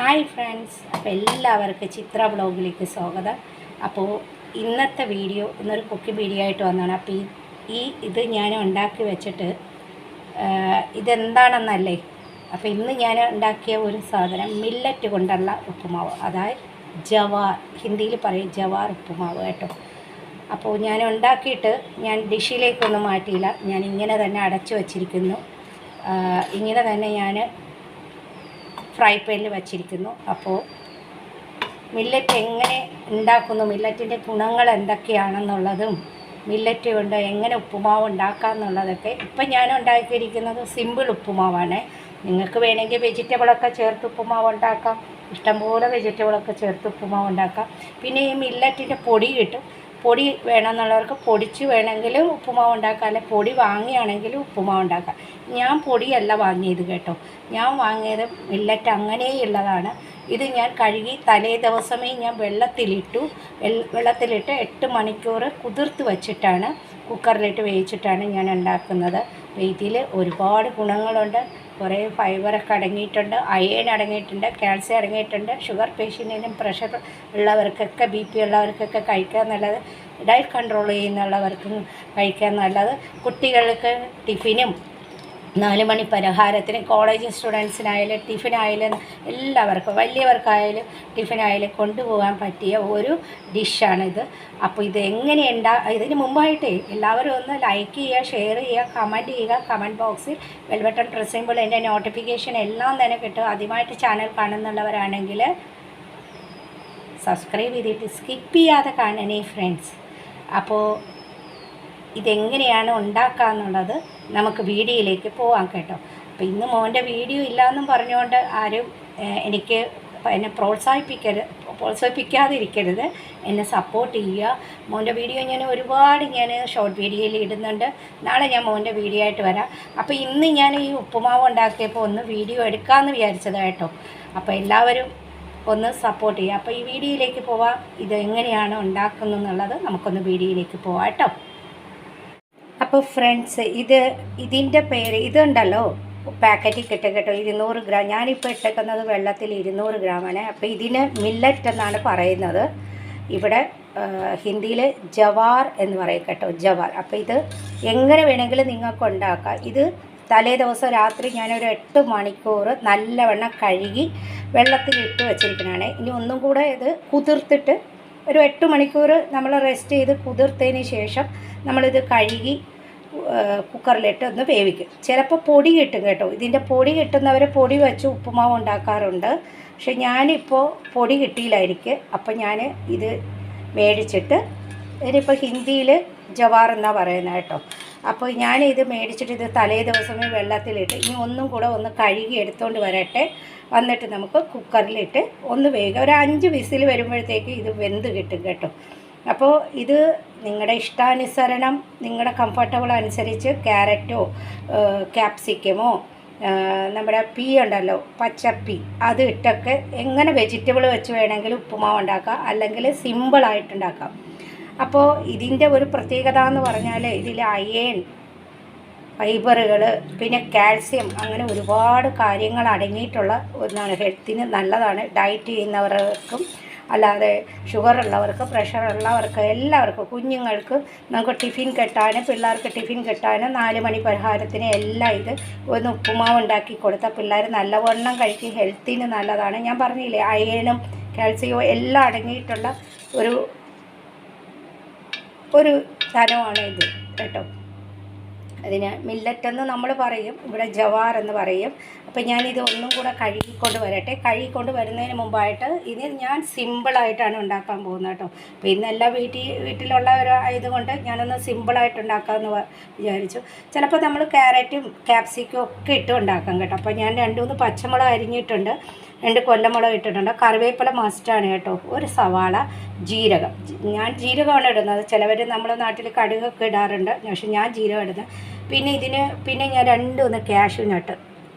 Hi friends അപ്പോൾ എല്ലാവർക്കും ചിത്ര ബ്ലോഗിലേക്ക് സ്വാഗതം. അപ്പോൾ ഇന്നത്തെ വീഡിയോ ഇന്നൊരു കുക്കിംഗ് വീഡിയോ ആയിട്ട് വന്നതാണ്. അപ്പോൾ ഈ ഇത് ഞാൻ ഉണ്ടാക്കി വെച്ചിട്ട് ഇതെന്താണെന്നല്ലേ? അപ്പോൾ ഇന്ന് ഞാൻ ഉണ്ടാക്കിയ ഒരു സാധനം മില്ലറ്റ് കൊണ്ടുള്ള ഉപ്പുമാവ്. അതായത് ജവാർ ഹിന്ദിയിൽ പറയും ജവാർ ഉപ്പുമാവ് കേട്ടോ. അപ്പോൾ ഞാൻ ഉണ്ടാക്കിയിട്ട് ഞാൻ ഡിഷിലേക്കൊന്നും മാറ്റിയില്ല. ഞാൻ ഇങ്ങനെ തന്നെ അടച്ചു വച്ചിരിക്കുന്നു. ഇങ്ങനെ തന്നെ ഞാൻ ഫ്രൈ പാനിൽ വച്ചിരിക്കുന്നു. അപ്പോൾ മില്ലറ്റ് എങ്ങനെ ഉണ്ടാക്കുന്നു മില്ലറ്റിന്റെ ഗുണങ്ങൾ എന്തൊക്കെയാണെന്നുള്ളതും മില്ലറ്റ് കൊണ്ട് എങ്ങനെ ഉപ്പുമാവ് ഉണ്ടാക്കാം എന്നുള്ളതൊക്കെ ഇപ്പം ഞാൻ ഉണ്ടാക്കിയിരിക്കുന്നത് സിമ്പിൾ ഉപ്പുമാവാണ്. നിങ്ങൾക്ക് വേണമെങ്കിൽ വെജിറ്റബിളൊക്കെ ചേർത്ത് ഉപ്പുമാവ് ഉണ്ടാക്കാം. ഇഷ്ടംപോലെ വെജിറ്റബിളൊക്കെ ചേർത്ത് ഉപ്പുമാവ് ഉണ്ടാക്കാം. പിന്നെ ഈ മില്ലറ്റിന്റെ പൊടി കിട്ടും. പൊടി വേണമെന്നുള്ളവർക്ക് പൊടിച്ച് വേണമെങ്കിലും ഉപ്പുമാവ് ഉണ്ടാക്കാം. അല്ലെ പൊടി വാങ്ങിയാണെങ്കിലും ഉപ്പുമാവ് ഉണ്ടാക്കാം. ഞാൻ പൊടിയല്ല വാങ്ങിയത് കേട്ടോ. ഞാൻ വാങ്ങിയത് മില്ലറ്റ് അങ്ങനെയുള്ളതാണ്. ഇത് ഞാൻ കഴുകി തലേ ദിവസമേ ഞാൻ വെള്ളത്തിലിട്ടു. വെള്ള- വെള്ളത്തിലിട്ട് എട്ട് മണിക്കൂർ കുതിർത്ത് വച്ചിട്ടാണ് കുക്കറിലിട്ട് വേവിച്ചിട്ടാണ് ഞാൻ ഉണ്ടാക്കുന്നത്. ഇതിൽ ഒരുപാട് ഗുണങ്ങളുണ്ട്. കുറേ ഫൈബറൊക്കെ അടങ്ങിയിട്ടുണ്ട് അയേൺ അടങ്ങിയിട്ടുണ്ട് കാൽസ്യം അടങ്ങിയിട്ടുണ്ട് ഷുഗർ പേഷ്യന്റിനും പ്രഷർ ഉള്ളവർക്കൊക്കെ ബി പി ഉള്ളവർക്കൊക്കെ കഴിക്കാൻ നല്ലത് ഡയറ്റ് കൺട്രോൾ ചെയ്യുന്നുള്ളവർക്കും കഴിക്കാൻ നല്ലത് കുട്ടികൾക്ക് ടിഫിനും നാല് മണി പലഹാരത്തിന് കോളേജ് സ്റ്റുഡൻസിനായാലും ടിഫിനായാലും എല്ലാവർക്കും വലിയവർക്കായാലും ടിഫിനായാലും കൊണ്ടുപോകാൻ പറ്റിയ ഒരു ഡിഷാണിത് അപ്പോൾ ഇത് എങ്ങനെ ഉണ്ടാ ഇതിന് മുമ്പായിട്ടേ എല്ലാവരും ഒന്ന് ലൈക്ക് ചെയ്യുക ഷെയർ ചെയ്യുക കമന്റ് ചെയ്യുക കമന്റ് ബോക്സിൽ വെൽബട്ടൺ പ്രസ് ചെയ്യുമ്പോൾ എന്റെ നോട്ടിഫിക്കേഷൻ എല്ലാം തന്നെ കിട്ടും. ആദ്യമായിട്ട് ചാനൽ കാണുന്നുള്ളവരാണെങ്കിൽ സബ്സ്ക്രൈബ് ചെയ്തിട്ട് സ്കിപ്പ് ചെയ്യാതെ കാണണേ ഫ്രണ്ട്സ് അപ്പോൾ ഇതെങ്ങനെയാണ് ഉണ്ടാക്കുക എന്നുള്ളത് നമുക്ക് വീഡിയോയിലേക്ക് പോവാം കേട്ടോ. അപ്പോൾ ഇന്ന് മോന്റെ വീഡിയോ ഇല്ലയെന്നും പറഞ്ഞുകൊണ്ട് ആരും എനിക്ക് എന്നെ പ്രോത്സാഹിപ്പിക്കരുത് പ്രോത്സാഹിപ്പിക്കാതിരിക്കരുത്. എന്നെ സപ്പോർട്ട് ചെയ്യുക. മോന്റെ വീഡിയോ ഞാൻ ഒരുപാട് ഞാൻ ഷോർട്ട് വീഡിയോയിൽ ഇടുന്നുണ്ട്. നാളെ ഞാൻ മോന്റെ വീഡിയോ ആയിട്ട് വരാം. അപ്പോൾ ഇന്ന് ഞാൻ ഈ ഉപ്പുമാവ് ഉണ്ടാക്കിയപ്പോൾ ഒന്ന് വീഡിയോ എടുക്കാമെന്ന് വിചാരിച്ചത് കേട്ടോ. അപ്പോൾ എല്ലാവരും ഒന്ന് സപ്പോർട്ട് ചെയ്യുക. അപ്പോൾ ഈ വീഡിയോയിലേക്ക് പോവാം. ഇത് എങ്ങനെയാണ് ഉണ്ടാക്കുന്നത് എന്നുള്ളത് നമുക്കൊന്ന് വീഡിയോയിലേക്ക് പോവാം കേട്ടോ. അപ്പോൾ ഫ്രണ്ട്സ് ഇത് ഇതിന്റെ പേര് ഇതുണ്ടല്ലോ. പാക്കറ്റിൽ കിട്ടും കേട്ടോ ഇരുന്നൂറ് ഗ്രാം ഞാനിപ്പോൾ ഇട്ടേക്കുന്നത് വെള്ളത്തിൽ ഇരുന്നൂറ് ഗ്രാമാണ് അപ്പോൾ ഇതിന് മില്ലറ്റ് എന്നാണ് പറയുന്നത്. ഇവിടെ ഹിന്ദിയിൽ ജവാർ എന്ന് പറയും കേട്ടോ ജവാർ. അപ്പോൾ ഇത് എങ്ങനെ വേണമെങ്കിലും നിങ്ങൾക്ക് ഉണ്ടാക്കാം. ഇത് തലേ ദിവസം രാത്രി ഞാനൊരു എട്ട് മണിക്കൂർ നല്ലവണ്ണം കഴുകി വെള്ളത്തിൽ ഇട്ട് വെച്ചിരിക്കണതാണ് ഇനി ഒന്നും കൂടെ ഇത് കുതിർത്തിട്ട് ഒരു എട്ട് മണിക്കൂർ നമ്മൾ റെസ്റ്റ് ചെയ്ത് കുതിർത്തതിന് ശേഷം നമ്മളിത് കഴുകി കുക്കറിലിട്ട് ഒന്ന് വേവിക്കും. ചിലപ്പോൾ പൊടി കിട്ടും കേട്ടോ. ഇതിന്റെ പൊടി കിട്ടുന്നവർ പൊടി വെച്ച് ഉപ്പുമാവ് ഉണ്ടാക്കാറുണ്ട്. പക്ഷെ ഞാനിപ്പോൾ പൊടി കിട്ടിയില്ലായിരിക്കും അപ്പം ഞാൻ ഇത് മേടിച്ചിട്ട് ഇതിനിപ്പോൾ ഹിന്ദിയിൽ ജവാർ എന്നാണ് പറയുന്നത് കേട്ടോ. അപ്പോൾ ഞാൻ ഇത് മേടിച്ചിട്ട് ഇത് തലേ ദിവസമേ വെള്ളത്തിലിട്ട് ഇനി ഒന്നും കൂടെ ഒന്ന് കഴുകി എടുത്തുകൊണ്ട് വരട്ടെ. വന്നിട്ട് നമുക്ക് കുക്കറിലിട്ട് ഒന്ന് വേഗം ഒരു അഞ്ച് വിസിൽ വരുമ്പോഴത്തേക്ക് ഇത് വെന്ത് കിട്ടും കേട്ടോ. അപ്പോൾ ഇത് നിങ്ങളുടെ ഇഷ്ടാനുസരണം നിങ്ങളുടെ കംഫർട്ടബിൾ അനുസരിച്ച് ക്യാരറ്റോ ക്യാപ്സിക്കമോ നമ്മുടെ പീ ഉണ്ടല്ലോ പച്ചപ്പി അത് ഇട്ടൊക്കെ എങ്ങനെ വെജിറ്റബിൾ വെച്ച് വേണമെങ്കിലും ഉപ്പുമാവ് ഉണ്ടാക്കാം അല്ലെങ്കിൽ സിമ്പിളായിട്ടുണ്ടാക്കാം അപ്പോൾ ഇതിന്റെ ഒരു പ്രത്യേകത എന്ന് പറഞ്ഞാൽ ഇതിൽ അയേൺ ഫൈബറുകൾ പിന്നെ കാൽസ്യം അങ്ങനെ ഒരുപാട് കാര്യങ്ങൾ അടങ്ങിയിട്ടുള്ള ഒന്നാണ്. ഹെൽത്തിന് നല്ലതാണ്. ഡയറ്റ് ചെയ്യുന്നവർക്കും അല്ലാതെ ഷുഗർ ഉള്ളവർക്ക് പ്രഷർ ഉള്ളവർക്ക് എല്ലാവർക്കും കുഞ്ഞുങ്ങൾക്ക് നമുക്ക് ടിഫിൻ കെട്ടാനും പിള്ളേർക്ക് ടിഫിൻ കെട്ടാനും നാല് മണി പരിഹാരത്തിന് എല്ലാം ഇത് ഒന്ന് ഉപ്പുമാവ് ഉണ്ടാക്കി കൊടുത്താൽ പിള്ളേർ നല്ലവണ്ണം കഴിക്കും ഹെൽത്തിന് നല്ലതാണ്. ഞാൻ പറഞ്ഞില്ലേ അയണും കാൽസ്യവും എല്ലാം അടങ്ങിയിട്ടുള്ള ഒരു ഒരു ധനമാണ് ഇത് കേട്ടോ. അതിന് മില്ലറ്റ് എന്ന് നമ്മൾ പറയും ഇവിടെ ജവാർ എന്ന് പറയും. അപ്പോൾ ഞാനിത് ഒന്നും കൂടെ കഴുകിക്കൊണ്ട് വരട്ടെ. കഴുകിക്കൊണ്ട് വരുന്നതിന് മുമ്പായിട്ട് ഇത് ഞാൻ സിമ്പിളായിട്ടാണ് ഉണ്ടാക്കാൻ പോകുന്നത് കേട്ടോ. അപ്പോൾ ഇന്ന് എല്ലാ വീട്ടിൽ വീട്ടിലുള്ളവരായതുകൊണ്ട് ഞാനൊന്ന് സിമ്പിളായിട്ട് ഉണ്ടാക്കാമെന്ന് വിചാരിച്ചു. ചിലപ്പോൾ നമ്മൾ ക്യാരറ്റും ക്യാപ്സിക്കും ഒക്കെ ഇട്ട് ഉണ്ടാക്കാം കേട്ടോ. അപ്പോൾ ഞാൻ രണ്ട് മൂന്ന് പച്ചമുളക് അരിഞ്ഞിട്ടുണ്ട്. രണ്ട് കൊല്ലമുളക് ഇട്ടിട്ടുണ്ട്. കറിവേപ്പില മസ്റ്റാണ് കേട്ടോ. ഒരു സവാള ജീരകം. ഞാൻ ജീരകമാണ് ഇടുന്നത്. ചിലവർ നമ്മുടെ നാട്ടിൽ കടുകൊക്കെ ഇടാറുണ്ട്. പക്ഷെ ഞാൻ ജീരകം ഇടുന്നത്. പിന്നെ ഇതിന് പിന്നെ ഞാൻ രണ്ട് ഒന്ന് കാഷ്യൂ നട്ട്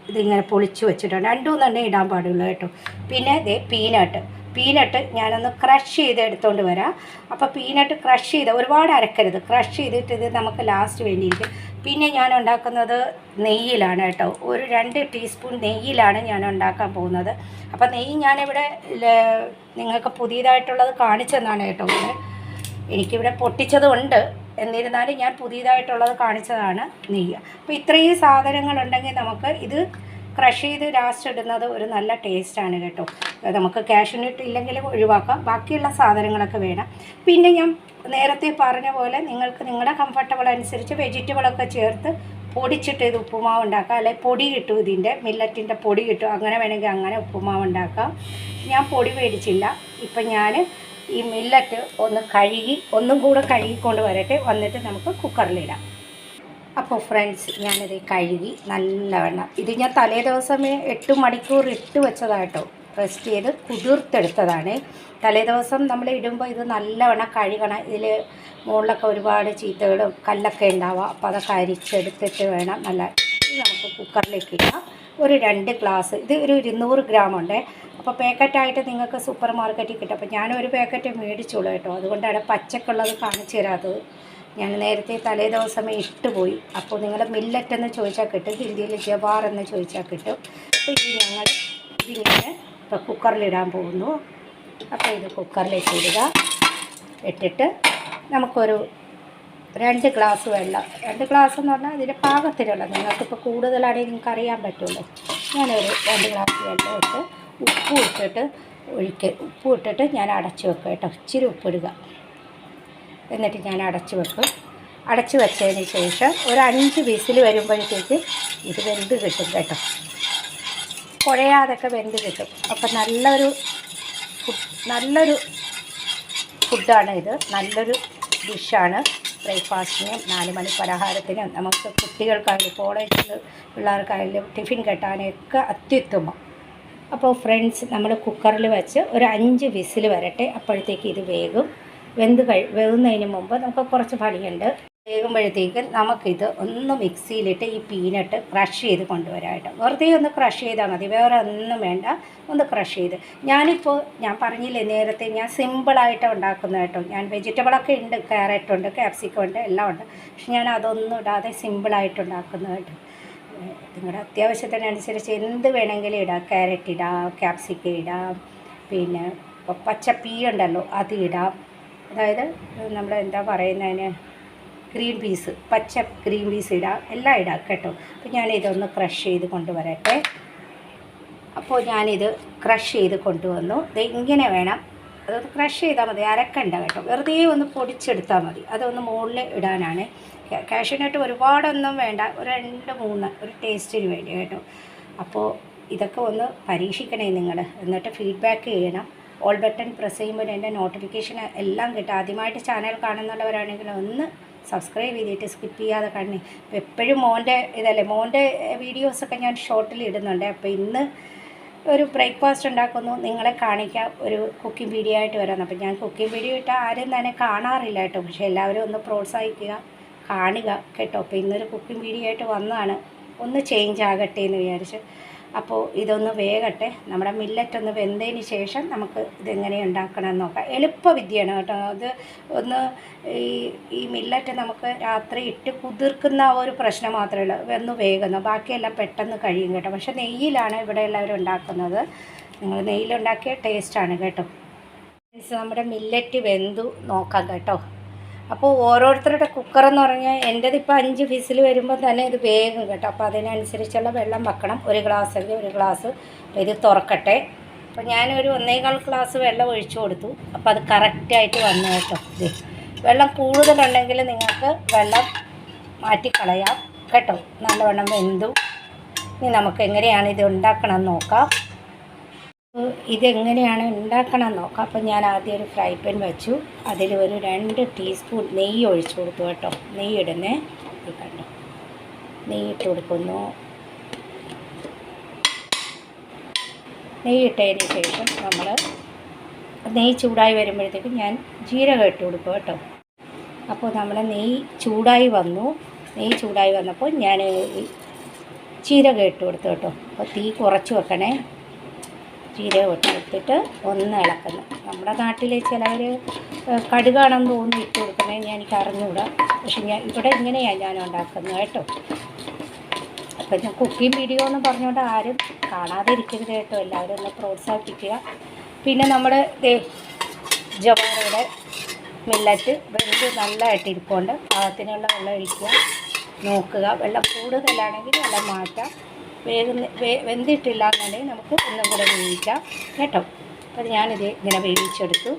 ഇതിങ്ങനെ പൊളിച്ച് വെച്ചിട്ടുണ്ട്. രണ്ടും തന്നെ ഇടാൻ പാടുള്ളൂ കേട്ടോ. പിന്നെ ഇതേ പീനട്ട് പീനട്ട് ഞാനൊന്ന് ക്രഷ് ചെയ്ത് എടുത്തുകൊണ്ട് വരാം. അപ്പോൾ പീനട്ട് ക്രഷ് ചെയ്ത് ഒരുപാട് അരക്കരുത്. ക്രഷ് ചെയ്തിട്ട് ഇത് നമുക്ക് ലാസ്റ്റ് വേണ്ടിയിരിക്കും. പിന്നെ ഞാൻ ഉണ്ടാക്കുന്നത് നെയ്യിലാണ് കേട്ടോ. ഒരു രണ്ട് ടീസ്പൂൺ നെയ്യിലാണ് ഞാൻ ഉണ്ടാക്കാൻ പോകുന്നത്. അപ്പോൾ നെയ്യ് ഞാനിവിടെ നിങ്ങൾക്ക് പുതിയതായിട്ടുള്ളത് കാണിച്ചെന്നാണ് കേട്ടോ. ഇവിടെ എനിക്കിവിടെ പൊട്ടിച്ചതുണ്ട്. എന്നിരുന്നാലും ഞാൻ പുതിയതായിട്ടുള്ളത് കാണിച്ചതാണ് നെയ്യ്. അപ്പോൾ ഇത്രയും സാധനങ്ങളുണ്ടെങ്കിൽ നമുക്ക് ഇത് ക്രഷ് ചെയ്ത് ലാസ്റ്റ് ഇടുന്നത് ഒരു നല്ല ടേസ്റ്റാണ് കേട്ടോ. നമുക്ക് കാഷ്യൂനട്ട് ഇല്ലെങ്കിൽ ഒഴിവാക്കാം. ബാക്കിയുള്ള സാധനങ്ങളൊക്കെ വേണം. പിന്നെ ഞാൻ നേരത്തെ പറഞ്ഞ പോലെ നിങ്ങൾക്ക് നിങ്ങളുടെ കംഫർട്ടബിൾ അനുസരിച്ച് വെജിറ്റബിളൊക്കെ ചേർത്ത് പൊടിച്ചിട്ട് ഇത് ഉപ്പുമാവ് ഉണ്ടാക്കാം. അല്ലെ പൊടി കിട്ടും ഇതിന്റെ മില്ലറ്റിന്റെ പൊടി കിട്ടും. അങ്ങനെ വേണമെങ്കിൽ അങ്ങനെ ഉപ്പുമാവ് ഉണ്ടാക്കാം. ഞാൻ പൊടി മേടിച്ചില്ല. ഇപ്പം ഞാൻ ഈ മില്ലറ്റ് ഒന്ന് കഴുകി ഒന്നും കൂടെ കഴുകിക്കൊണ്ട് വരട്ടെ. വന്നിട്ട് നമുക്ക് കുക്കറിലിടാം അപ്പോൾ ഫ്രണ്ട്സ് ഞാനിത് കഴുകി നല്ലവണ്ണം. ഇത് ഞാൻ തലേ ദിവസമേ എട്ട് മണിക്കൂർ ഇട്ട് വെച്ചതാട്ടോ റെസ്റ്റ് ചെയ്ത് കുതിർത്തെടുത്തതാണ്. തലേ ദിവസം നമ്മൾ ഇടുമ്പോൾ ഇത് നല്ലവണ്ണം കഴുകണം. ഇതിൽ മുകളിലൊക്കെ ഒരുപാട് ചീത്തകളും കല്ലൊക്കെ ഉണ്ടാവുക അപ്പോൾ അതൊക്കെ അരിച്ചെടുത്തിട്ട് വേണം നല്ല നമുക്ക് കുക്കറിലേക്ക് ഇടാം. ഒരു രണ്ട് ഗ്ലാസ് ഇത് ഒരു ഇരുന്നൂറ് ഗ്രാം ഉണ്ട്. അപ്പോൾ പാക്കറ്റായിട്ട് നിങ്ങൾക്ക് സൂപ്പർ മാർക്കറ്റിൽ കിട്ടും അപ്പോൾ ഞാനൊരു പാക്കറ്റ് മേടിച്ചോളൂ കേട്ടോ. അതുകൊണ്ടാണ് പച്ചക്കുള്ളത് കാണിച്ചു തരാത്തത്. ഞാൻ നേരത്തെ തലേ ദിവസമേ ഇട്ടുപോയി അപ്പോൾ നിങ്ങൾ മില്ലറ്റ് എന്ന് ചോദിച്ചാൽ കിട്ടും. ഹിന്ദിയിൽ ജവാർ എന്ന് ചോദിച്ചാൽ കിട്ടും. അപ്പോൾ ഇത് ഞങ്ങൾ ഇതിങ്ങനെ ഇപ്പോൾ കുക്കറിലിടാൻ പോകുന്നു. അപ്പോൾ ഇത് കുക്കറിലേക്ക് ഇടുക. ഇട്ടിട്ട് നമുക്കൊരു രണ്ട് ഗ്ലാസ് വെള്ളം. രണ്ട് ഗ്ലാസ് എന്ന് പറഞ്ഞാൽ ഇതിന്റെ പാകത്തിനുള്ള നിങ്ങൾക്കിപ്പോൾ കൂടുതലാണെങ്കിൽ നിങ്ങൾക്ക് അറിയാൻ പറ്റുള്ളൂ ഞാനൊരു രണ്ട് ഗ്ലാസ് വെള്ളം ഇട്ട് ഉപ്പ് ഇട്ടിട്ട് ഒഴിക്ക. ഉപ്പ് ഇട്ടിട്ട് ഞാൻ അടച്ചു വെക്കുക കേട്ടോ. ഇച്ചിരി ഉപ്പിടുക എന്നിട്ട് ഞാൻ അടച്ചു വെക്കും. അടച്ചു വെച്ചതിന് ശേഷം ഒരു അഞ്ച് വിസിൽ വരുമ്പോഴത്തേക്ക് ഇത് വെന്ത് കിട്ടും കേട്ടോ. കുഴയാതൊക്കെ വെന്ത് കിട്ടും. അപ്പം നല്ലൊരു നല്ലൊരു ഫുഡാണ് ഇത്. നല്ലൊരു ഡിഷാണ്. ബ്രേക്ക്ഫാസ്റ്റിനും നാല് മണി പലഹാരത്തിനും നമുക്ക് കുട്ടികൾക്കായാലും കോളേജിൽ പിള്ളേർക്കായാലും ടിഫിൻ കെട്ടാനൊക്കെ അത്യുത്തമം. അപ്പോൾ ഫ്രണ്ട്സ് നമ്മൾ കുക്കറിൽ വെച്ച് ഒരു അഞ്ച് വിസിൽ വരട്ടെ. അപ്പോഴത്തേക്ക് ഇത് വേകും. വെന്ത് കഴി വേകുന്നതിന് മുമ്പ് നമുക്ക് കുറച്ച് പണിയുണ്ട്. വേകുമ്പോഴത്തേക്ക് നമുക്കിത് ഒന്ന് മിക്സിയിലിട്ട് ഈ പീനട്ട് ക്രഷ് ചെയ്ത് കൊണ്ടുവരാമായിട്ട് വെറുതെ ഒന്ന് ക്രഷ് ചെയ്താൽ മതി. വേറെ ഒന്നും വേണ്ട. ഒന്ന് ക്രഷ് ചെയ്ത്. ഞാനിപ്പോൾ ഞാൻ പറഞ്ഞില്ലേ നേരത്തെ ഞാൻ സിമ്പിളായിട്ട് ഉണ്ടാക്കുന്ന കേട്ടോ. ഞാൻ വെജിറ്റബിളൊക്കെ ഉണ്ട്. ക്യാരറ്റ് ഉണ്ട് ക്യാപ്സിക്കം ഉണ്ട് എല്ലാം ഉണ്ട്. പക്ഷെ ഞാൻ അതൊന്നും ഇടാതെ സിമ്പിളായിട്ട് ഉണ്ടാക്കുന്ന കേട്ടോ. നിങ്ങളുടെ അത്യാവശ്യത്തിനനുസരിച്ച് എന്ത് വേണമെങ്കിലും ഇടാം. ക്യാരറ്റ് ഇടാം ക്യാപ്സിക്കം ഇടാം പിന്നെ പച്ച പച്ചപ്പീ ഉണ്ടല്ലോ അത് ഇടാം. അതായത് നമ്മൾ എന്താ പറയുന്നതിന്? ഗ്രീൻ പീസ് പച്ച ഗ്രീൻ പീസ് ഇടാം എല്ലാം ഇടാം കേട്ടോ. അപ്പോൾ ഞാനിതൊന്ന് ക്രഷ് ചെയ്ത് കൊണ്ടുവരട്ടെ. അപ്പോൾ ഞാനിത് ക്രഷ് ചെയ്ത് കൊണ്ടുവന്നു. ഇത് ഇങ്ങനെ വേണം. അതൊന്ന് ക്രഷ് ചെയ്താൽ മതി അരക്കണ്ട കേട്ടോ. വെറുതെ ഒന്ന് പൊടിച്ചെടുത്താൽ മതി. അതൊന്ന് മുകളിൽ ഇടാനാണ്. കാഷ്യൂനട്ട് ഒരുപാടൊന്നും വേണ്ട. ഒരു രണ്ട് മൂന്ന് ഒരു ടേസ്റ്റിന് വേണ്ടി കേട്ടോ. അപ്പോൾ ഇതൊക്കെ ഒന്ന് പരീക്ഷിക്കണേ നിങ്ങൾ എന്നിട്ട് ഫീഡ്ബാക്ക് ചെയ്യണം. ഓൾ ബട്ടൺ പ്രസ് ചെയ്യുമ്പോൾ എന്റെ നോട്ടിഫിക്കേഷൻ എല്ലാം കിട്ടും. ആദ്യമായിട്ട് ചാനൽ കാണുന്നുള്ളവരാണെങ്കിൽ ഒന്ന് സബ്സ്ക്രൈബ് ചെയ്തിട്ട് സ്കിപ്പ് ചെയ്യാതെ കണ്ണി. അപ്പോൾ എപ്പോഴും മോന്റെ ഇതല്ലേ മോന്റെ വീഡിയോസൊക്കെ ഞാൻ ഷോർട്ടിൽ ഇടുന്നുണ്ട്. അപ്പോൾ ഇന്ന് ഒരു ബ്രേക്ക്ഫാസ്റ്റ് ഉണ്ടാക്കുന്നു. നിങ്ങളെ കാണിക്കാം. ഒരു കുക്കിംഗ് വീഡിയോ ആയിട്ട് വരാമെന്ന് അപ്പം ഞാൻ കുക്കിംഗ് വീഡിയോ ഇട്ടാൽ ആരും തന്നെ കാണാറില്ല കേട്ടോ. പക്ഷേ എല്ലാവരും ഒന്ന് പ്രോത്സാഹിക്കുക കാണുക കേട്ടോ. അപ്പോൾ ഇന്നൊരു കുക്കിംഗ് വീഡിയോ ആയിട്ട് വന്നതാണ്. ഒന്ന് ചേഞ്ച് ആകട്ടെ എന്ന് വിചാരിച്ച്. അപ്പോൾ ഇതൊന്ന് വേകട്ടെ നമ്മുടെ മില്ലറ്റ് ഒന്ന് വെന്തതിന് ശേഷം നമുക്ക് ഇതെങ്ങനെ ഉണ്ടാക്കണമെന്ന് നോക്കാം. എളുപ്പ വിദ്യയാണ് കേട്ടോ. അത് ഒന്ന് ഈ ഈ മില്ലറ്റ് നമുക്ക് രാത്രി ഇട്ട് കുതിർക്കുന്ന ഒരു പ്രശ്നം മാത്രമേ ഉള്ളൂ. ഒന്ന് വേകുന്നു ബാക്കിയെല്ലാം പെട്ടെന്ന് കഴിയും കേട്ടോ. പക്ഷേ നെയ്യിലാണ് ഇവിടെ എല്ലാവരും ഉണ്ടാക്കുന്നത്. നിങ്ങൾ നെയ്യിലുണ്ടാക്കിയ ടേസ്റ്റാണ് കേട്ടോ. നമ്മുടെ മില്ലറ്റ് വെന്തു. നോക്കാം കേട്ടോ. അപ്പോൾ ഓരോരുത്തരുടെ കുക്കർ എന്ന് പറഞ്ഞാൽ എന്റെത് ഇപ്പോൾ അഞ്ച് ഫിസിൽ വരുമ്പോൾ തന്നെ ഇത് വേഗം കേട്ടോ. അപ്പോൾ അതിനനുസരിച്ചുള്ള വെള്ളം വെക്കണം. ഒരു ഗ്ലാസ് അല്ലെങ്കിൽ ഒരു ഗ്ലാസ് ഇത് തുറക്കട്ടെ. അപ്പോൾ ഞാനൊരു ഒന്നേകാൽ ഗ്ലാസ് വെള്ളം ഒഴിച്ചു കൊടുത്തു. അപ്പോൾ അത് കറക്റ്റായിട്ട് വന്നു കേട്ടോ. ഇത് വെള്ളം കൂടുതലുണ്ടെങ്കിൽ നിങ്ങൾക്ക് വെള്ളം മാറ്റിക്കളയാം. കേട്ടോ നല്ലവണ്ണം വെന്തു. ഇനി നമുക്ക് എങ്ങനെയാണ് ഇത് ഉണ്ടാക്കണം നോക്കാം. ഇതെങ്ങനെയാണ് ഉണ്ടാക്കണം നോക്കാം. അപ്പം ഞാൻ ആദ്യം ഒരു ഫ്രൈ പാൻ വെച്ചു. അതിൽ ഒരു രണ്ട് ടീസ്പൂൺ നെയ്യ് ഒഴിച്ചു കൊടുത്തു കേട്ടോ. നെയ്യ് ഇടുന്നേ. ഇത് കണ്ടോ? നെയ്യ് ഇട്ട് കൊടുക്കുന്നു. നെയ്യ് ഇട്ടതിന് ശേഷം നമ്മൾ നെയ്യ് ചൂടായി വരുമ്പോഴത്തേക്കും ഞാൻ ജീരകം ഇട്ട് കൊടുക്കും കേട്ടോ. അപ്പോൾ നമ്മൾ നെയ്യ് ചൂടായി വന്നു. നെയ്യ് ചൂടായി വന്നപ്പോൾ ഞാൻ ജീരകം ഇട്ട് കൊടുത്തു കേട്ടോ. അപ്പോൾ തീ കുറച്ച് വെക്കണേ. ജീരകം ഇട്ട് കൊടുത്തിട്ട് ഒന്ന് ഇളക്കുന്നു. നമ്മുടെ നാട്ടിൽ ചിലവർ കടുകാണെന്ന് തോന്നി ഇട്ട് കൊടുക്കുന്നത് ഞാൻ എനിക്ക് അറിഞ്ഞുകൂടാ പക്ഷെ ഞാൻ ഇവിടെ ഇങ്ങനെയാണ് ഞാൻ ഉണ്ടാക്കുന്നത് കേട്ടോ. അപ്പം ഞാൻ കുക്കിംഗ് വീഡിയോ എന്ന് പറഞ്ഞുകൊണ്ട് ആരും കാണാതെ ഇരിക്കരുത് കേട്ടോ. എല്ലാവരും ഒന്ന് പ്രോത്സാഹിപ്പിക്കുക. പിന്നെ നമ്മുടെ ജവാറയുടെ മില്ലറ്റ് വെന്ത് നല്ലതായിട്ട് ഇരിപ്പുണ്ട്. പാകത്തിനുള്ള വെള്ളം ഒഴിക്കുക നോക്കുക. വെള്ളം കൂടുതലാണെങ്കിൽ വെള്ളം മാറ്റാം. വേകുന്ന വെന്തിട്ടില്ല എന്നുണ്ടെങ്കിൽ നമുക്ക് ഒന്നും കൂടെ വേവിക്കാം. കേട്ടോ? അപ്പോൾ ഞാനിത് ഇങ്ങനെ വേവിച്ചെടുത്തു.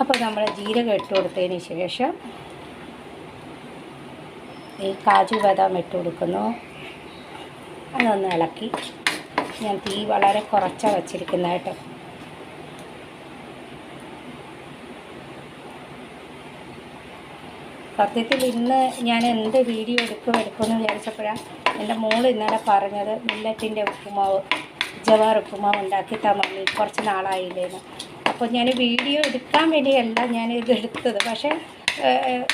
അപ്പോൾ നമ്മൾ ജീരകം ഇട്ട് കൊടുത്തതിന് ശേഷം ഈ കാജു ബദാം ഇട്ട് കൊടുക്കുന്നു. അതൊന്ന് ഇളക്കി. ഞാൻ തീ വളരെ കുറച്ചാണ് വച്ചിരിക്കുന്നത് കേട്ടോ. സത്യത്തിൽ ഇന്ന് ഞാൻ എന്ത് വീഡിയോ എടുക്കും എടുക്കുമെന്ന് വിചാരിച്ചപ്പോഴാണ് എന്റെ മോൾ ഇന്നലെ പറഞ്ഞത് മില്ലറ്റിന്റെ ഉപ്പുമാവ് ജവാർ ഉപ്പുമാവ് ഉണ്ടാക്കി മമ്മി കുറച്ച് നാളായില്ലേന്ന്. അപ്പോൾ ഞാൻ വീഡിയോ എടുക്കാൻ വേണ്ടിയല്ല ഞാൻ ഇത് എടുത്തത്. പക്ഷേ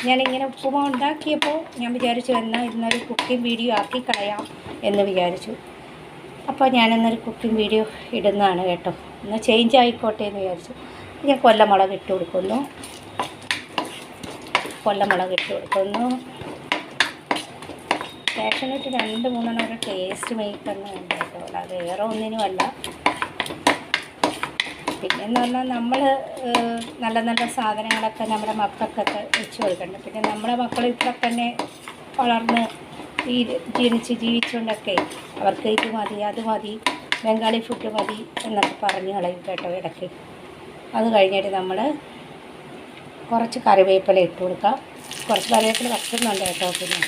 ഞാനിങ്ങനെ ഉപ്പുമാവ് ഉണ്ടാക്കിയപ്പോൾ ഞാൻ വിചാരിച്ചു എന്നാൽ ഇന്നൊരു കുക്കിംഗ് വീഡിയോ ആക്കി കളയാം എന്ന് വിചാരിച്ചു. അപ്പോൾ ഞാനിന്നൊരു കുക്കിംഗ് വീഡിയോ ഇടുന്നതാണ് കേട്ടോ. ഒന്ന് ചേഞ്ച് ആയിക്കോട്ടെ എന്ന് വിചാരിച്ചു. ഞാൻ കൊല്ലമുളക് ഇട്ട് കൊടുക്കുന്നു. കൊല്ലമുളക് ഇട്ട് കൊടുക്കുന്നു കാഷ്യനട്ട് രണ്ട് മൂന്നെണ്ണം ഒരു ടേസ്റ്റ് മേക്ക് ഉണ്ട് കേട്ടോ അത് വേറെ ഒന്നിനുമല്ല. പിന്നെന്ന് പറഞ്ഞാൽ നമ്മൾ നല്ല നല്ല സാധനങ്ങളൊക്കെ നമ്മുടെ മക്കൾക്കൊക്കെ വെച്ച് കൊടുക്കണം പിന്നെ നമ്മുടെ മക്കൾ ഇവിടെ തന്നെ വളർന്ന് ഈ ജനിച്ച് ജീവിച്ചുകൊണ്ടൊക്കെ അവർക്ക് ഇത് മതി അത് മതി ബംഗാളി ഫുഡ് മതി എന്നൊക്കെ പറഞ്ഞു കളയും കേട്ടോ ഇടയ്ക്ക്. അത് കഴിഞ്ഞിട്ട് നമ്മൾ കുറച്ച് കറിവേപ്പില ഇട്ട് കൊടുക്കാം. കുറച്ച് കറിവേപ്പില വറുക്കുന്നുണ്ട് കേട്ടോ പിന്നെ.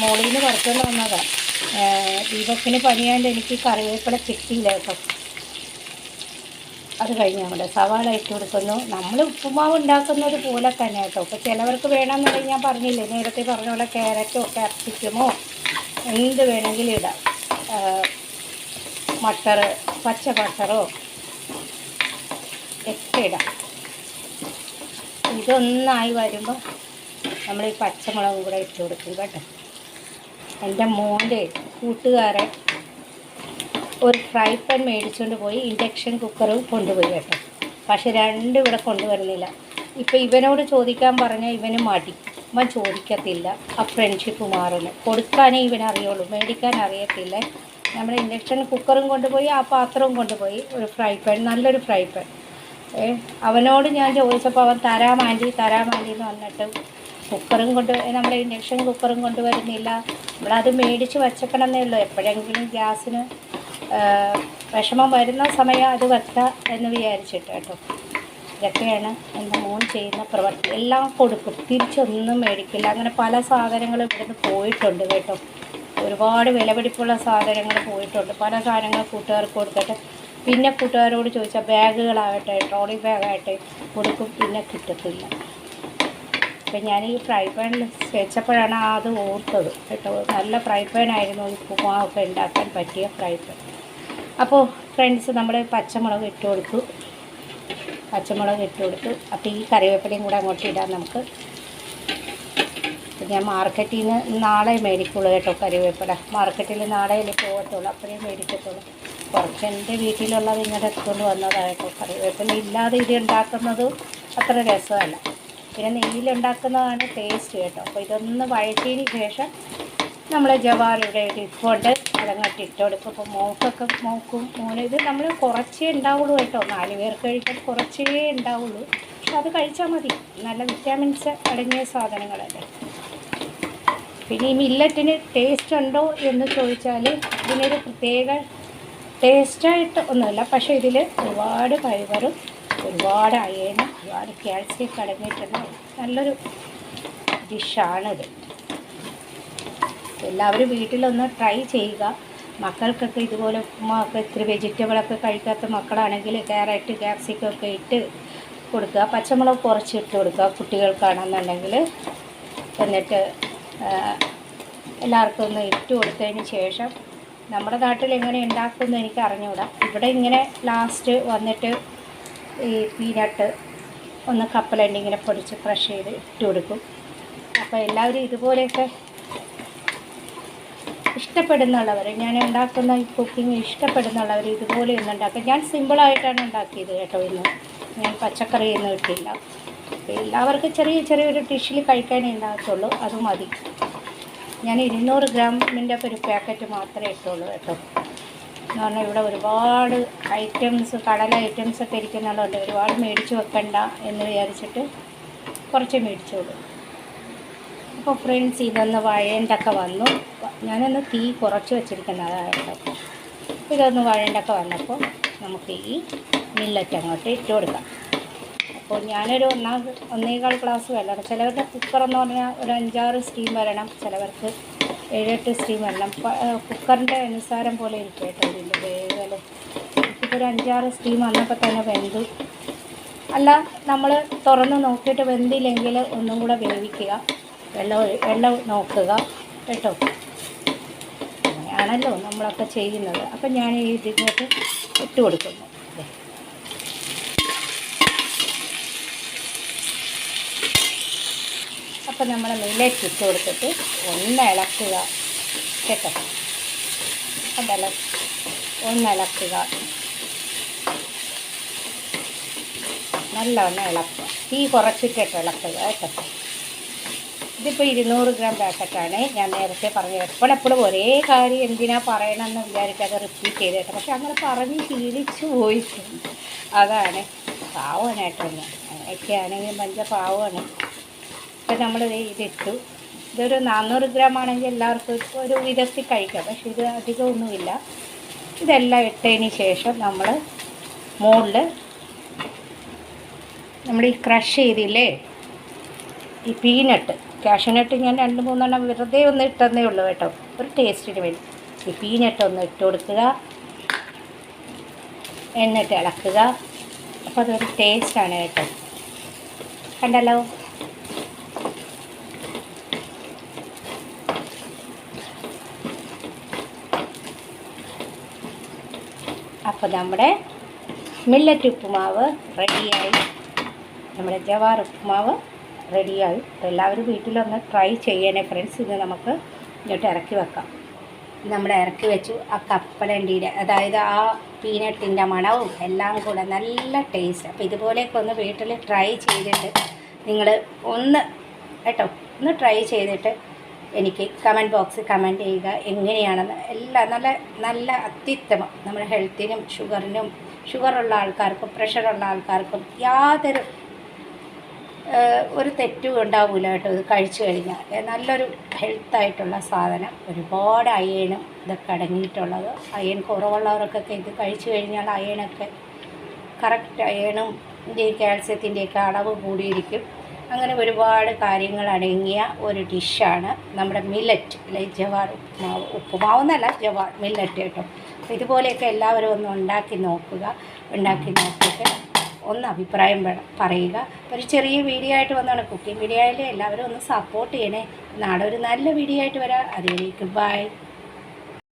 മോളിൽ നിന്ന് പുറത്തുനിന്ന് വന്നതാണ് ദീപക്കിന് പണിയാണ്ട് എനിക്ക് കറിവേപ്പില കിട്ടിയില്ല കേട്ടോ. അത് കഴിഞ്ഞ് നമ്മുടെ സവാള ഇട്ട് കൊടുക്കുന്നു. നമ്മൾ ഉപ്പുമാവ് ഉണ്ടാക്കുന്നത് പോലെ തന്നെ കേട്ടോ. ഇപ്പോൾ ചിലവർക്ക് വേണമെന്നുണ്ടെങ്കിൽ ഞാൻ പറഞ്ഞില്ലേ നേരത്തെ പറഞ്ഞ പോലെ ക്യാരറ്റോ ക്യാപ്സിക്കമോ എന്ത് വേണമെങ്കിലും ഇടാം. മട്ടർ പച്ച മട്ടറോ ഒക്കെ ഇടാം. ഇതൊന്നായി വരുമ്പോൾ നമ്മൾ ഈ പച്ചമുളകും കൂടെ ഇട്ട് കൊടുക്കും കേട്ടോ. എന്റെ മോന്റെ കൂട്ടുകാരൻ ഒരു ഫ്രൈ പാൻ മേടിച്ചുകൊണ്ട് പോയി ഇൻഡക്ഷൻ കുക്കറും കൊണ്ടുപോയി കേട്ടോ. പക്ഷെ രണ്ടും ഇവിടെ കൊണ്ടുവരുന്നില്ല. ഇപ്പം ഇവനോട് ചോദിക്കാൻ പറഞ്ഞാൽ ഇവന് മടി. ഇവൻ ചോദിക്കത്തില്ല. ആ ഫ്രണ്ട്ഷിപ്പ് മാറുന്നു. കൊടുക്കാനേ ഇവനറിയുള്ളൂ മേടിക്കാൻ അറിയത്തില്ല. നമ്മുടെ ഇൻഡക്ഷൻ കുക്കറും കൊണ്ടുപോയി ആ പാത്രവും കൊണ്ടുപോയി ഒരു ഫ്രൈ പാൻ നല്ലൊരു ഫ്രൈ പാൻ. ഏ അവനോട് ഞാൻ ചോദിച്ചപ്പോൾ അവൻ തരാം ആന്റി തരാം ആന്റി എന്ന് വന്നിട്ട് കുക്കറും കൊണ്ട് നമ്മുടെ ഇൻഡക്ഷൻ കുക്കറും കൊണ്ടുവരുന്നില്ല. നമ്മളത് മേടിച്ച് വച്ചേക്കണമെന്നേ ഉള്ളൂ. എപ്പോഴെങ്കിലും ഗ്യാസിന് വിഷമം വരുന്ന സമയം അത് വെക്കാം എന്ന് വിചാരിച്ചിട്ട് കേട്ടോ. ഇതൊക്കെയാണ് എന്റെ മോൻ ചെയ്യുന്ന പ്രവർത്തി എല്ലാം കൊടുക്കും. തിരിച്ചൊന്നും മേടിക്കില്ല. അങ്ങനെ പല സാധനങ്ങളും ഇവിടുന്ന് പോയിട്ടുണ്ട് കേട്ടോ. ഒരുപാട് വിലപിടിപ്പുള്ള സാധനങ്ങൾ പോയിട്ടുണ്ട്. പല സാധനങ്ങൾ കൂട്ടുകാർക്ക് കൊടുത്തിട്ട് പിന്നെ കൂട്ടുകാരോട് ചോദിച്ചാൽ ബാഗുകളാവട്ടെ ട്രോളി ബാഗായിട്ട് കൊടുക്കും പിന്നെ കിട്ടത്തില്ല. അപ്പം ഞാൻ ഈ ഫ്രൈ പാനിൽ വെച്ചപ്പോഴാണ് അത് ഓർത്തത് കേട്ടോ. നല്ല ഫ്രൈ ഈ ഉപ്പുമാവൊക്കെ ഉണ്ടാക്കാൻ പറ്റിയ ഫ്രൈ പാൻ അപ്പോൾ ഫ്രണ്ട്സ് നമ്മൾ പച്ചമുളക് ഇട്ട് കൊടുത്തു. പച്ചമുളക് ഇട്ട് കൊടുത്തു. അപ്പോൾ ഈ കറിവേപ്പിലയും കൂടെ അങ്ങോട്ട് ഇടാം നമുക്ക്. ഞാൻ മാർക്കറ്റിൽ നിന്ന് നാളെ മേടിക്കുള്ളൂ കേട്ടോ കറിവേപ്പില. മാർക്കറ്റിൽ നാളെ പോകത്തുള്ളൂ. അപ്പോഴേ മേടിക്കത്തുള്ളൂ. കുറച്ച് എന്റെ വീട്ടിലുള്ളത് ഇങ്ങനെ എടുത്തുകൊണ്ട് വന്നതായിട്ടോ കറിവേപ്പില ഇല്ലാതെ ഇത് ഉണ്ടാക്കുന്നത് അത്ര രസമല്ല. പിന്നെ നെയ്യിലുണ്ടാക്കുന്നതാണ് ടേസ്റ്റ് കേട്ടോ. അപ്പോൾ ഇതൊന്ന് വഴറ്റിയതിന് ശേഷം നമ്മൾ ജവാറിയുടെ ഇരിപ്പുണ്ട് അതങ്ങോട്ട് ഇട്ട് കൊടുക്കും. അപ്പോൾ മോക്കൊക്കെ മോക്കും മോന് ഇത് നമ്മൾ കുറച്ചേ ഉണ്ടാവുള്ളൂ കേട്ടോ. നാല് പേർക്ക് കഴിക്കാൻ കുറച്ചേ ഉണ്ടാവുള്ളൂ. പക്ഷെ അത് കഴിച്ചാൽ മതി. നല്ല വിറ്റാമിൻസ് അടങ്ങിയ സാധനങ്ങളല്ലേ. പിന്നെ ഈ മില്ലറ്റിന് ടേസ്റ്റ് ഉണ്ടോ എന്ന് ചോദിച്ചാൽ ഇതിനൊരു പ്രത്യേക ടേസ്റ്റായിട്ട് ഒന്നുമല്ല പക്ഷേ ഇതിൽ ഒരുപാട് ഫൈബറും ഒരുപാട് അയണും ഒരുപാട് കാൽസ്യം കടങ്ങിയിട്ടുള്ള നല്ലൊരു ഡിഷാണിത് എല്ലാവരും വീട്ടിലൊന്ന് ട്രൈ ചെയ്യുക. മക്കൾക്കൊക്കെ ഇതുപോലെ ഉപ്പുമാക്കെ ഇത്തിരി വെജിറ്റബിളൊക്കെ കഴിക്കാത്ത മക്കളാണെങ്കിൽ ക്യാരറ്റ് ക്യാപ്സിക്കം ഒക്കെ ഇട്ട് കൊടുക്കുക. പച്ചമുളക് കുറച്ച് ഇട്ട് കൊടുക്കുക കുട്ടികൾക്കാണെന്നുണ്ടെങ്കിൽ. എന്നിട്ട് എല്ലാവർക്കും ഒന്ന് ഇട്ട് കൊടുത്തതിന് ശേഷം നമ്മുടെ നാട്ടിൽ എങ്ങനെ ഉണ്ടാക്കുമെന്ന് എനിക്ക് അറിഞ്ഞുകൂടാ ഇവിടെ ഇങ്ങനെ ലാസ്റ്റ് വന്നിട്ട് ഈ പീനട്ട് ഒന്ന് കപ്പലണ്ടി ഇങ്ങനെ പൊടിച്ച് ക്രഷ് ചെയ്ത് ഇട്ട് കൊടുക്കും. അപ്പോൾ എല്ലാവരും ഇതുപോലെയൊക്കെ ഇഷ്ടപ്പെടുന്നുള്ളവർ ഞാൻ ഉണ്ടാക്കുന്ന ഈ കുക്കിംഗ് ഇഷ്ടപ്പെടുന്നുള്ളവർ ഇതുപോലെ ഒന്ന് ഉണ്ടാക്കുക ഞാൻ സിമ്പിളായിട്ടാണ് ഉണ്ടാക്കിയത് കേട്ടോ ഇന്ന്. ഞാൻ പച്ചക്കറിയൊന്നും ഇട്ടില്ല. എല്ലാവർക്കും ചെറിയ ചെറിയൊരു ഡിഷിൽ കഴിക്കാനേ ഉണ്ടാകത്തുള്ളൂ. അത് മതി. ഞാൻ ഇരുന്നൂറ് ഗ്രാമിന്റെ ഒക്കെ ഒരു പാക്കറ്റ് മാത്രമേ ഇട്ടുള്ളൂ കേട്ടോ. എന്ന് പറഞ്ഞാൽ ഇവിടെ ഒരുപാട് ഐറ്റംസ് കടല ഐറ്റംസ് ഒക്കെ ഇരിക്കുന്നുള്ളതുകൊണ്ട് ഒരുപാട് മേടിച്ച് വെക്കണ്ട എന്ന് വിചാരിച്ചിട്ട് കുറച്ച് മേടിച്ചോളൂ അപ്പോൾ ഫ്രണ്ട്സ് ഇതൊന്ന് വഴണ്ടൊക്കെ വന്നു. ഞാനൊന്ന് തീ കുറച്ച് വെച്ചിരിക്കുന്നതായിട്ടോ ഇതൊന്ന് വഴണ്ടൊക്കെ വന്നപ്പോൾ നമുക്ക് ഈ മില്ലറ്റ് അങ്ങോട്ട് ഇട്ട് കൊടുക്കാം. അപ്പോൾ ഞാനൊരു ഒന്നാം ഒന്നേകാൽ ക്ലാസ് വെള്ളം ചിലവരുടെ കുക്കർ എന്ന് പറഞ്ഞാൽ ഒരു അഞ്ചാറ് സ്റ്റീം വരണം. ചിലവർക്ക് ഏഴെട്ട് സ്റ്റീം വരണം. കുക്കറിന്റെ അനുസാരം പോലെ ഇരിക്കും കേട്ടോ ഇതിന്റെ വേഗം ഇപ്പോൾ ഒരു അഞ്ചാറ് സ്റ്റീം വന്നപ്പോൾ തന്നെ വെന്തു. അല്ല നമ്മൾ തുറന്ന് നോക്കിയിട്ട് വെന്തില്ലെങ്കിൽ ഒന്നും കൂടെ വേവിക്കുക. വെള്ളം വെള്ളം നോക്കുക കേട്ടോ. അങ്ങനെയാണല്ലോ നമ്മളൊക്കെ ചെയ്യുന്നത്. അപ്പം ഞാൻ ഇതിങ്ങോട്ട് ഇട്ട് കൊടുക്കുന്നു. അപ്പം നമ്മൾ മില്ലേക്ക് ഇട്ട് കൊടുത്തിട്ട് ഒന്ന് ഇളക്കുക. കേട്ടോ? അതല്ല ഒന്ന് ഇളക്കുക. നല്ലവണ്ണം ഇളക്കുക. തീ കുറച്ചിട്ടിട്ട് ഇളക്കുക കേട്ടോ? ഇതിപ്പോൾ ഇരുന്നൂറ് ഗ്രാം പാക്കറ്റാണ് ഞാൻ നേരത്തെ പറഞ്ഞത്. എപ്പോഴെപ്പോഴും ഒരേ കാര്യം എന്തിനാ പറയണമെന്ന് വിചാരിക്കാതെ റിപ്പീറ്റ് ചെയ്തേട്ടോ. പക്ഷെ അങ്ങനെ പറഞ്ഞ് ശീലിച്ചു പോയിട്ടുണ്ട്. അതാണ് പാവനായിട്ടോ ഞാൻ അങ്ങനെയൊക്കെ ആണെങ്കിൽ മഞ്ച പാവമാണ്. ഇപ്പം നമ്മൾ ഇതിട്ടു ഇതൊരു നാനൂറ് ഗ്രാം ആണെങ്കിൽ എല്ലാവർക്കും ഒരു വിധത്തിൽ കഴിക്കാം. പക്ഷേ ഇത് അധികമൊന്നുമില്ല ഇതെല്ലാം ഇട്ടതിന് ശേഷം നമ്മൾ മുകളിൽ നമ്മൾ ഈ ക്രഷ് ചെയ്തില്ലേ? ഈ പീനട്ട്. കാഷ്യൂനട്ട് ഞാൻ രണ്ട് മൂന്നെണ്ണം വെറുതെ ഒന്ന് ഇട്ടെന്നേ ഉള്ളൂ കേട്ടോ. ഒരു ടേസ്റ്റിന് വേണ്ടി. ഈ പീനട്ട് ഒന്ന് ഇട്ട് കൊടുക്കുക. എന്നിട്ട് ഇളക്കുക അപ്പോൾ അതൊരു ടേസ്റ്റാണ് കേട്ടോ. കണ്ടല്ലോ? അപ്പോൾ നമ്മുടെ മില്ലറ്റ് ഉപ്പുമാവ് റെഡിയായി നമ്മുടെ ജവാർ ഉപ്പുമാവ് റെഡിയായി അപ്പോൾ എല്ലാവരും വീട്ടിലൊന്ന് ട്രൈ ചെയ്യണേ ഫ്രണ്ട്സ് ഇത് നമുക്ക് ഇങ്ങോട്ട് ഇറക്കി വെക്കാം. നമ്മൾ ഇറക്കി വെച്ചു. ആ കപ്പലണ്ടിയുടെ അതായത് ആ പീനട്ടിന്റെ മണവും എല്ലാം കൂടെ നല്ല ടേസ്റ്റ് അപ്പോൾ ഇതുപോലെയൊക്കെ ഒന്ന് വീട്ടിൽ ട്രൈ ചെയ്തിട്ട് നിങ്ങൾ ഒന്ന് കേട്ടോ ഒന്ന് ട്രൈ ചെയ്തിട്ട് എനിക്ക് കമന്റ് ബോക്സ് കമന്റ് ചെയ്യുക എങ്ങനെയാണെന്ന് എല്ലാം നല്ല നല്ല അത്യുത്തമം. നമ്മുടെ ഹെൽത്തിനും ഷുഗറിനും ഷുഗറുള്ള ആൾക്കാർക്കും പ്രഷറുള്ള ആൾക്കാർക്കും യാതൊരു ഒരു തെറ്റും ഉണ്ടാവില്ല കേട്ടോ ഇത് കഴിച്ചു കഴിഞ്ഞാൽ. നല്ലൊരു ഹെൽത്തായിട്ടുള്ള സാധനം. ഒരുപാട് അയണും ഇതൊക്കെ അടങ്ങിയിട്ടുള്ളത്. അയൺ കുറവുള്ളവർക്കൊക്കെ ഇത് കഴിച്ചു കഴിഞ്ഞാൽ അയണൊക്കെ കറക്റ്റ് അയണും ഇതിന്റെ കാൽസ്യത്തിന്റെയൊക്കെ അളവ് കൂടിയിരിക്കും. അങ്ങനെ ഒരുപാട് കാര്യങ്ങൾ അടങ്ങിയ ഒരു ഡിഷാണ് നമ്മുടെ മില്ലറ്റ് അല്ലെ ജവാർ ഉപ്പുമാവ്. ഉപ്പുമാവ് എന്നല്ല ജവാർ മില്ലറ്റ് കേട്ടോ. അപ്പോൾ ഇതുപോലെയൊക്കെ എല്ലാവരും ഒന്ന് ഉണ്ടാക്കി നോക്കുക ഉണ്ടാക്കി നോക്കിയിട്ട് ഒന്ന് അഭിപ്രായം പറ- പറയുക. ഒരു ചെറിയ വീഡിയോ ആയിട്ട് വന്നാണ് കുക്കിംഗ് വീഡിയോ ആയാലും എല്ലാവരും ഒന്ന് സപ്പോർട്ട് ചെയ്യണേ. നാളെ ഒരു നല്ല വീഡിയോ ആയിട്ട് വരാം. അതുവരേക്കും ബൈ